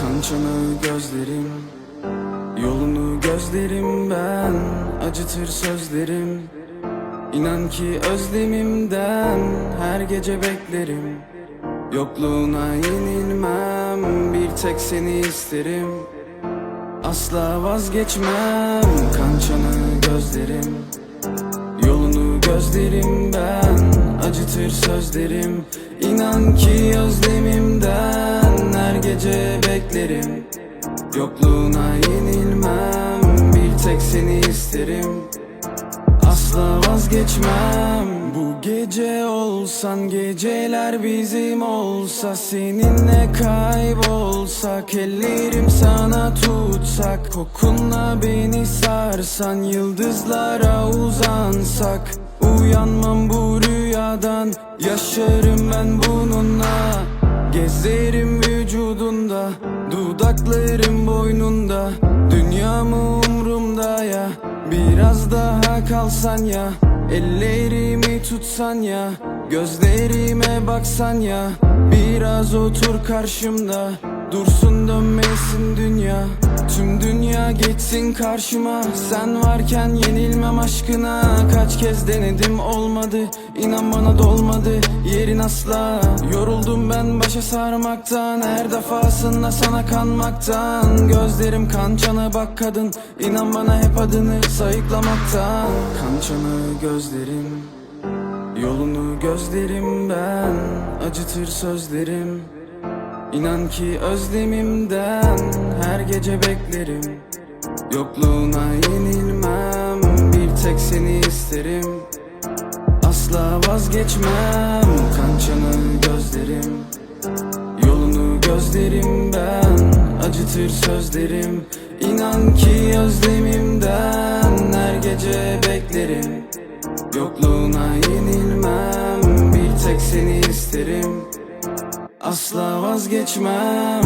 Kançanı gözlerim Yolunu gözlerim ben Acıtır sözlerim. İnan ki özlemimden Her gece beklerim. Yokluğuna yenilmem Bir tek seni isterim. Asla vazgeçmem Kançanı gözlerim. Yolunu gözlerim ben Acıtır sözlerim İnan ki özlemimden Her gece beklerim. Yokluğuna yenilmem Bir tek seni isterim. Asla vazgeçmem. Bu gece olsan geceler bizim olsa Seninle kaybolsak ellerim sana tutsak Kokunla beni sarsan yıldızlara uzansak Uyanmam bu yaşarım ben bununla. Gezerim vücudunda Dudaklarım boynunda. Dünya mı umrumda ya Biraz daha kalsan ya. Ellerimi tutsan ya Gözlerime baksan ya. Biraz otur karşımda Dursun dönmesin dünya Tüm dünya geçsin karşıma. Sen varken yenilmem aşkına. Kaç kez denedim olmadı. İnan bana dolmadı. Yerin asla. Yoruldum ben başa sarmaktan. Her defasında sana kanmaktan. Gözlerim kancana bak kadın. İnan bana hep adını sayıklamaktan. Kançanı gözlerim. Yolunu gözlerim ben. Acıtır sözlerim İnan ki özlemimden her gece beklerim. Yokluğuna yenilmem bir tek seni isterim. Asla vazgeçmem kançanı gözlerim. Yolunu gözlerim ben acıtır sözlerim. İnan ki özlemimden her gece beklerim. Yokluğuna yenilmem bir tek seni isterim Asla vazgeçmem